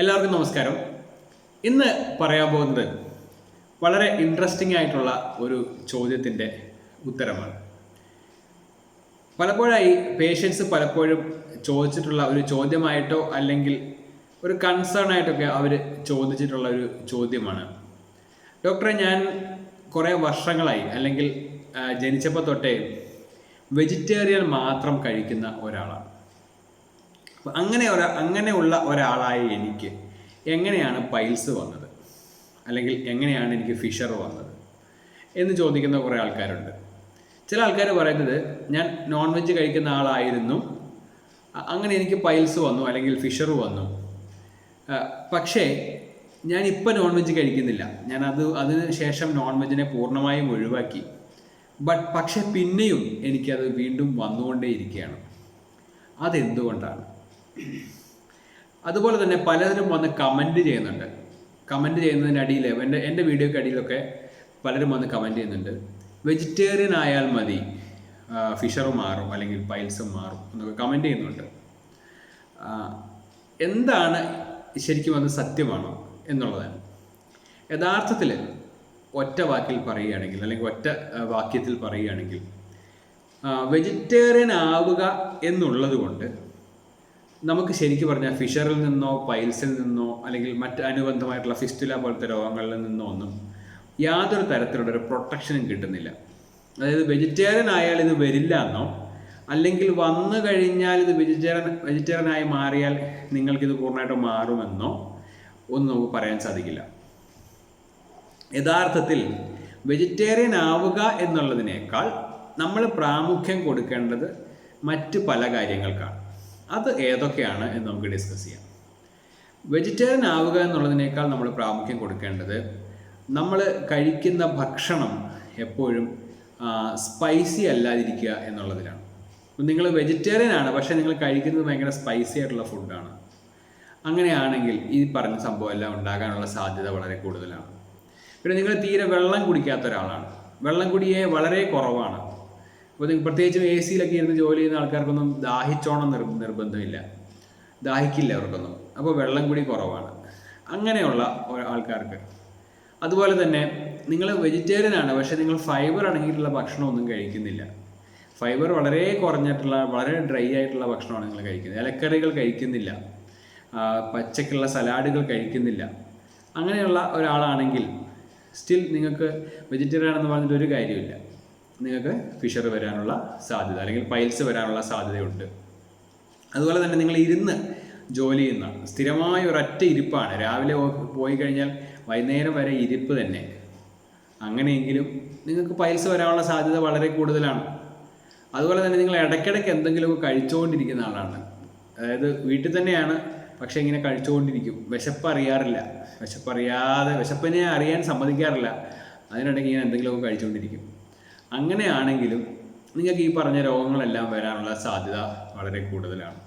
എല്ലാവർക്കും നമസ്കാരം. ഇന്ന് പറയാൻ പോകുന്നത് വളരെ ഇൻട്രസ്റ്റിംഗ് ആയിട്ടുള്ള ഒരു ചോദ്യത്തിന്റെ ഉത്തരമാണ്. പലപ്പോഴായി പേഷ്യൻസ് പലപ്പോഴും ചോദിച്ചിട്ടുള്ള ഒരു ചോദ്യമായിട്ടോ അല്ലെങ്കിൽ ഒരു കൺസേൺ ആയിട്ടൊക്കെ അവർ ചോദിച്ചിട്ടുള്ള ഒരു ചോദ്യമാണ്. ഡോക്ടറെ ഞാൻ കുറേ വർഷങ്ങളായി അല്ലെങ്കിൽ ജനിച്ചപ്പോൾ തൊട്ടേ വെജിറ്റേറിയൻ മാത്രം കഴിക്കുന്ന ഒരാളാണ്. അങ്ങനെ ഒരാ അങ്ങനെയുള്ള ഒരാളായ എനിക്ക് എങ്ങനെയാണ് പൈൽസ് വന്നത്? അല്ലെങ്കിൽ എങ്ങനെയാണ് എനിക്ക് ഫിഷർ വന്നത്? എന്ന് ചോദിക്കുന്ന കുറേ ആൾക്കാരുണ്ട്. ചില ആൾക്കാർ പറയുന്നത് ഞാൻ നോൺ വെജ് കഴിക്കുന്ന ആളായിരുന്നു. അങ്ങനെ എനിക്ക് പൈൽസ് വന്നു അല്ലെങ്കിൽ ഫിഷർ വന്നു. പക്ഷേ ഞാൻ ഇപ്പം നോൺ വെജ് കഴിക്കുന്നില്ല. ഞാൻ അത് അതിന് ശേഷം നോൺ വെജിനെ പൂർണമായും ഒഴിവാക്കി. ബട്ട് പക്ഷെ പിന്നെയും എനിക്കത് വീണ്ടും വന്നുകൊണ്ടേയിരിക്കുകയാണ്. അതെന്തുകൊണ്ടാണ്? അതുപോലെ തന്നെ പലരും വന്ന് കമന്റ് ചെയ്യുന്നുണ്ട്. കമന്റ് ചെയ്യുന്നതിന്റെ അടിയിൽ എന്റെ എന്റെ വീഡിയോക്ക് അടിയിലൊക്കെ പലരും വന്ന് കമന്റ് ചെയ്യുന്നുണ്ട്. വെജിറ്റേറിയൻ ആയാൽ മതി. ഫിഷർ മാറും അല്ലെങ്കിൽ പൈൽസും മാറും എന്നൊക്കെ കമന്റ് ചെയ്യുന്നുണ്ട്. എന്താണ് ശരിക്കും അത് സത്യമാണോ എന്നുള്ളതാണ്. യഥാർത്ഥത്തിൽ ഒറ്റ വാക്കിൽ പറയുകയാണെങ്കിൽ അല്ലെങ്കിൽ ഒറ്റ വാക്യത്തിൽ പറയുകയാണെങ്കിൽ വെജിറ്റേറിയൻ ആവുക എന്നുള്ളത് കൊണ്ട് നമുക്ക് ശരിക്കും പറഞ്ഞാൽ ഫിഷറിൽ നിന്നോ പൈൽസിൽ നിന്നോ അല്ലെങ്കിൽ മറ്റ് അനുബന്ധമായിട്ടുള്ള ഫിസ്റ്റുല പോലത്തെ രോഗങ്ങളിൽ നിന്നോ ഒന്നും യാതൊരു തരത്തിലുള്ള ഒരു പ്രൊട്ടക്ഷനും കിട്ടുന്നില്ല. അതായത് വെജിറ്റേറിയൻ ആയാൽ ഇത് വരില്ല എന്നോ അല്ലെങ്കിൽ വന്നു കഴിഞ്ഞാൽ ഇത് വെജിറ്റേറിയൻ ആയി മാറിയാൽ നിങ്ങൾക്കിത് പൂർണമായിട്ടും മാറുമെന്നോ ഒന്നും നമുക്ക് പറയാൻ സാധിക്കില്ല. യഥാർത്ഥത്തിൽ വെജിറ്റേറിയൻ ആവുക എന്നുള്ളതിനേക്കാൾ നമ്മൾ പ്രാമുഖ്യം കൊടുക്കേണ്ടത് മറ്റ് പല കാര്യങ്ങൾക്കാണ്. അത് ഏതൊക്കെയാണ് എന്ന് നമുക്ക് ഡിസ്കസ് ചെയ്യാം. വെജിറ്റേറിയൻ ആവുക എന്നുള്ളതിനേക്കാൾ നമ്മൾ പ്രാമുഖ്യം കൊടുക്കേണ്ടത് നമ്മൾ കഴിക്കുന്ന ഭക്ഷണം എപ്പോഴും സ്പൈസി അല്ലാതിരിക്കുക എന്നുള്ളതിലാണ്. നിങ്ങൾ വെജിറ്റേറിയൻ ആണ് പക്ഷേ നിങ്ങൾ കഴിക്കുന്നത് ഭയങ്കര സ്പൈസി ആയിട്ടുള്ള ഫുഡാണ് അങ്ങനെയാണെങ്കിൽ ഈ പറഞ്ഞ സംഭവം എല്ലാം ഉണ്ടാകാനുള്ള സാധ്യത വളരെ കൂടുതലാണ്. പിന്നെ നിങ്ങൾ തീരെ വെള്ളം കുടിക്കാത്ത ഒരാളാണ്. വെള്ളം കുടിയെ വളരെ കുറവാണ്. പ്രത്യേകിച്ചും എ സിയിലൊക്കെ ഇരുന്ന് ജോലി ചെയ്യുന്ന ആൾക്കാർക്കൊന്നും ദാഹിച്ചോണം നിർ നിർബന്ധമില്ല. ദാഹിക്കില്ല അവർക്കൊന്നും. അപ്പോൾ വെള്ളം കൂടി കുറവാണ്. അങ്ങനെയുള്ള ആൾക്കാർക്ക്. അതുപോലെ തന്നെ നിങ്ങൾ വെജിറ്റേറിയൻ ആണ് പക്ഷെ നിങ്ങൾ ഫൈബർ അടങ്ങിയിട്ടുള്ള ഭക്ഷണമൊന്നും കഴിക്കുന്നില്ല. ഫൈബർ വളരെ കുറഞ്ഞിട്ടുള്ള വളരെ ഡ്രൈ ആയിട്ടുള്ള ഭക്ഷണമാണ് നിങ്ങൾ കഴിക്കുന്നത്. ഇലക്കറികൾ കഴിക്കുന്നില്ല. പച്ചക്കുള്ള സലാഡുകൾ കഴിക്കുന്നില്ല. അങ്ങനെയുള്ള ഒരാളാണെങ്കിൽ സ്റ്റിൽ നിങ്ങൾക്ക് വെജിറ്റേറിയൻ ആണെന്ന് പറഞ്ഞിട്ട് ഒരു കാര്യമില്ല നിങ്ങൾക്ക് ഫിഷർ വരാനുള്ള സാധ്യത അല്ലെങ്കിൽ പൈൽസ് വരാനുള്ള സാധ്യതയുണ്ട്. അതുപോലെ തന്നെ നിങ്ങൾ ഇരുന്ന് ജോലി ചെയ്യുന്ന സ്ഥിരമായ ഒരൊറ്റ ഇരിപ്പാണ്. രാവിലെ പോയി കഴിഞ്ഞാൽ വൈകുന്നേരം വരെ ഇരിപ്പ് തന്നെ. അങ്ങനെയെങ്കിലും നിങ്ങൾക്ക് പൈൽസ് വരാനുള്ള സാധ്യത വളരെ കൂടുതലാണ്. അതുപോലെ തന്നെ നിങ്ങൾ ഇടയ്ക്കിടയ്ക്ക് എന്തെങ്കിലുമൊക്കെ കഴിച്ചുകൊണ്ടിരിക്കുന്ന ആളാണ്. അതായത് വീട്ടിൽ തന്നെയാണ് പക്ഷേ ഇങ്ങനെ കഴിച്ചുകൊണ്ടിരിക്കും. വിശപ്പ് അറിയാറില്ല. വിശപ്പ് അറിയാതെ വിശപ്പിനെ അറിയാൻ സമ്മതിക്കാറില്ല. അതിനിടയ്ക്ക് ഇങ്ങനെ എന്തെങ്കിലുമൊക്കെ കഴിച്ചുകൊണ്ടിരിക്കും. അങ്ങനെയാണെങ്കിലും നിങ്ങൾക്ക് ഈ പറഞ്ഞ രോഗങ്ങളെല്ലാം വരാനുള്ള സാധ്യത വളരെ കൂടുതലാണ്.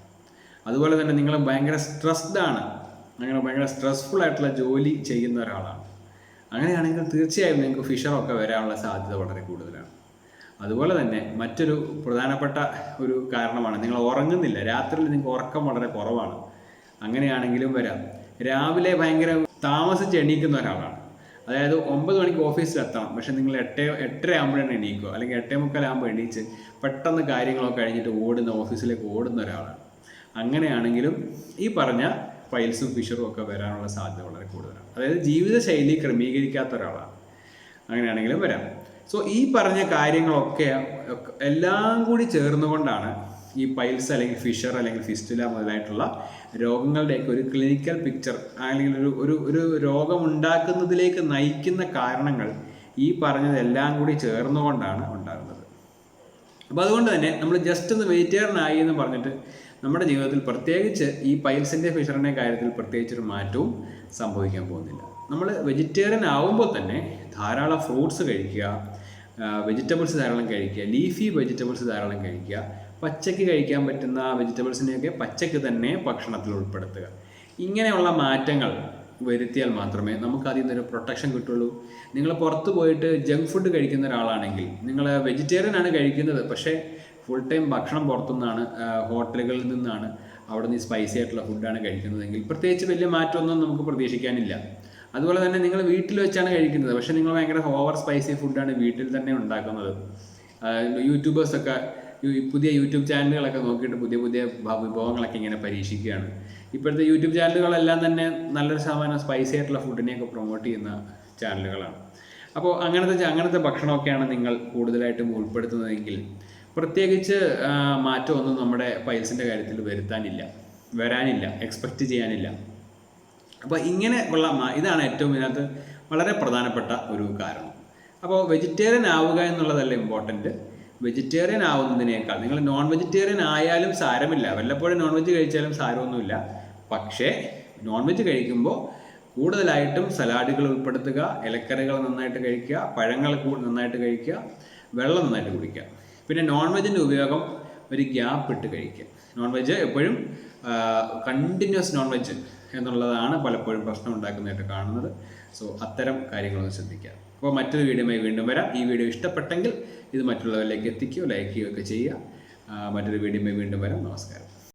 അതുപോലെ തന്നെ നിങ്ങൾ ഭയങ്കര സ്ട്രെസ്ഡ് ആണ്. അങ്ങനെ ഭയങ്കര സ്ട്രെസ്ഫുൾ ആയിട്ടുള്ള ജോലി ചെയ്യുന്ന ഒരാളാണ്. അങ്ങനെയാണെങ്കിൽ തീർച്ചയായും നിങ്ങൾക്ക് ഫിഷറൊക്കെ വരാനുള്ള സാധ്യത വളരെ കൂടുതലാണ്. അതുപോലെ തന്നെ മറ്റൊരു പ്രധാനപ്പെട്ട ഒരു കാരണമാണ് നിങ്ങൾ ഉറങ്ങുന്നില്ല. രാത്രിയിൽ നിങ്ങൾക്ക് ഉറക്കം വളരെ കുറവാണ്. അങ്ങനെയാണെങ്കിലും വരാം. രാവിലെ ഭയങ്കര താമസിച്ച് എണീക്കുന്ന ഒരാളാണ്. അതായത് ഒമ്പത് മണിക്ക് ഓഫീസിൽ എത്തണം. പക്ഷെ നിങ്ങൾ എട്ടേ എട്ടര ആകുമ്പോഴാണ് എണീക്കുക. അല്ലെങ്കിൽ എട്ടേ മുക്കാലാകുമ്പോൾ എണീച്ച് പെട്ടെന്ന് കാര്യങ്ങളൊക്കെ കഴിഞ്ഞിട്ട് ഓടുന്ന ഓഫീസിലേക്ക് ഓടുന്ന ഒരാളാണ്. അങ്ങനെയാണെങ്കിലും ഈ പറഞ്ഞ ഫയൽസും ഫിഷറും ഒക്കെ വരാനുള്ള സാധ്യത വളരെ കൂടുതലാണ്. അതായത് ജീവിതശൈലി ക്രമീകരിക്കാത്ത ഒരാളാണ്. അങ്ങനെയാണെങ്കിലും വരാം. സോ ഈ പറഞ്ഞ കാര്യങ്ങളൊക്കെ എല്ലാം കൂടി ചേർന്നുകൊണ്ടാണ് ഈ പൈൽസ് അല്ലെങ്കിൽ ഫിഷർ അല്ലെങ്കിൽ ഫിസ്റ്റുല മുതലായിട്ടുള്ള രോഗങ്ങളുടെയൊക്കെ ഒരു ക്ലിനിക്കൽ പിക്ചർ അല്ലെങ്കിൽ ഒരു ഒരു ഒരു രോഗമുണ്ടാക്കുന്നതിലേക്ക് നയിക്കുന്ന കാരണങ്ങൾ ഈ പറഞ്ഞതെല്ലാം കൂടി ചേർന്നുകൊണ്ടാണ് ഉണ്ടാകുന്നത്. അപ്പോൾ അതുകൊണ്ട് തന്നെ നമ്മൾ ജസ്റ്റ് ഒന്ന് വെജിറ്റേറിയൻ ആയി എന്ന് പറഞ്ഞിട്ട് നമ്മുടെ ജീവിതത്തിൽ പ്രത്യേകിച്ച് ഈ പൈൽസിന്റെ ഫിഷറിന്റെ കാര്യത്തിൽ പ്രത്യേകിച്ചൊരു മാറ്റവും സംഭവിക്കാൻ പോകുന്നില്ല. നമ്മൾ വെജിറ്റേറിയൻ ആവുമ്പോൾ തന്നെ ധാരാളം ഫ്രൂട്ട്സ് കഴിക്കുക വെജിറ്റബിൾസ് ധാരാളം കഴിക്കുക. ലീഫി വെജിറ്റബിൾസ് ധാരാളം കഴിക്കുക. പച്ചയ്ക്ക് കഴിക്കാൻ പറ്റുന്ന വെജിറ്റബിൾസിനെയൊക്കെ പച്ചയ്ക്ക് തന്നെ ഭക്ഷണത്തിൽ ഉൾപ്പെടുത്തുക. ഇങ്ങനെയുള്ള മാറ്റങ്ങൾ വരുത്തിയാൽ മാത്രമേ നമുക്ക് അതിൽ നിന്നൊരു പ്രൊട്ടക്ഷൻ കിട്ടുള്ളൂ. നിങ്ങൾ പുറത്ത് പോയിട്ട് ജങ്ക് ഫുഡ് കഴിക്കുന്ന ഒരാളാണെങ്കിൽ നിങ്ങൾ വെജിറ്റേറിയൻ ആണ് കഴിക്കുന്നത് പക്ഷേ ഫുൾ ടൈം ഭക്ഷണം പുറത്തുനിന്നാണ് ഹോട്ടലുകളിൽ നിന്നാണ് അവിടെ നിന്ന് സ്പൈസി ആയിട്ടുള്ള ഫുഡാണ് കഴിക്കുന്നതെങ്കിൽ പ്രത്യേകിച്ച് വലിയ മാറ്റമൊന്നും നമുക്ക് പ്രതീക്ഷിക്കാനില്ല. അതുപോലെ തന്നെ നിങ്ങൾ വീട്ടിൽ വെച്ചാണ് കഴിക്കുന്നത്. പക്ഷേ നിങ്ങൾ ഭയങ്കര ഓവർ സ്പൈസി ഫുഡാണ് വീട്ടിൽ തന്നെ ഉണ്ടാക്കുന്നത്. യൂട്യൂബേഴ്സൊക്കെ പുതിയ യൂട്യൂബ് ചാനലുകളൊക്കെ നോക്കിയിട്ട് പുതിയ പുതിയ വിഭവങ്ങളൊക്കെ ഇങ്ങനെ പരീക്ഷിക്കുകയാണ്. ഇപ്പോഴത്തെ യൂട്യൂബ് ചാനലുകളെല്ലാം തന്നെ നല്ലൊരു ശതമാനം സ്പൈസി ആയിട്ടുള്ള ഫുഡിനെയൊക്കെ പ്രൊമോട്ട് ചെയ്യുന്ന ചാനലുകളാണ് അപ്പോൾ അങ്ങനത്തെ അങ്ങനത്തെ ഭക്ഷണമൊക്കെയാണ് നിങ്ങൾ കൂടുതലായിട്ടും ഉൾപ്പെടുത്തുന്നതെങ്കിൽ പ്രത്യേകിച്ച് മാറ്റമൊന്നും നമ്മുടെ പൈൽസിന്റെ കാര്യത്തിൽ വരുത്താനില്ല. വരാനില്ല. എക്സ്പെക്റ്റ് ചെയ്യാനില്ല. അപ്പോൾ ഇങ്ങനെ ഉള്ള ഇതാണ് ഏറ്റവും ഇതിനകത്ത് വളരെ പ്രധാനപ്പെട്ട ഒരു കാരണം. അപ്പോൾ വെജിറ്റേറിയൻ ആവുക എന്നുള്ളതല്ല ഇമ്പോർട്ടന്റ് വെജിറ്റേറിയൻ ആവുന്നതിനേക്കാൾ നിങ്ങൾ നോൺ വെജിറ്റേറിയൻ ആയാലും സാരമില്ല. വല്ലപ്പോഴും നോൺ വെജ് കഴിച്ചാലും സാരമൊന്നുമില്ല. പക്ഷേ നോൺ വെജ് കഴിക്കുമ്പോൾ കൂടുതലായിട്ടും സലാഡുകൾ ഉൾപ്പെടുത്തുക ഇലക്കറികൾ നന്നായിട്ട് കഴിക്കുക പഴങ്ങൾ നന്നായിട്ട് കഴിക്കുക വെള്ളം നന്നായിട്ട് കുടിക്കുക. പിന്നെ നോൺ വെജിന്റെ ഉപയോഗം ഒരു ഗ്യാപ്പ് ഇട്ട് കഴിക്കുക. നോൺ വെജ് എപ്പോഴും കണ്ടിന്യൂസ് നോൺ വെജ് എന്നുള്ളതാണ് പലപ്പോഴും പ്രശ്നം ഉണ്ടാക്കുന്നതായിട്ട് കാണുന്നത്. സോ അത്തരം കാര്യങ്ങളൊന്ന് ശ്രദ്ധിക്കുക. അപ്പോൾ മറ്റൊരു വീഡിയോയുമായി വീണ്ടും വരാം. ഈ വീഡിയോ ഇഷ്ടപ്പെട്ടെങ്കിൽ ഇത് മറ്റുള്ളവരിലേക്ക് എത്തിക്കുകയോ ലൈക്ക് ചെയ്യുകയോ ഒക്കെ ചെയ്യുക. മറ്റൊരു വീഡിയോയുമായി വീണ്ടും വരാം. നമസ്കാരം.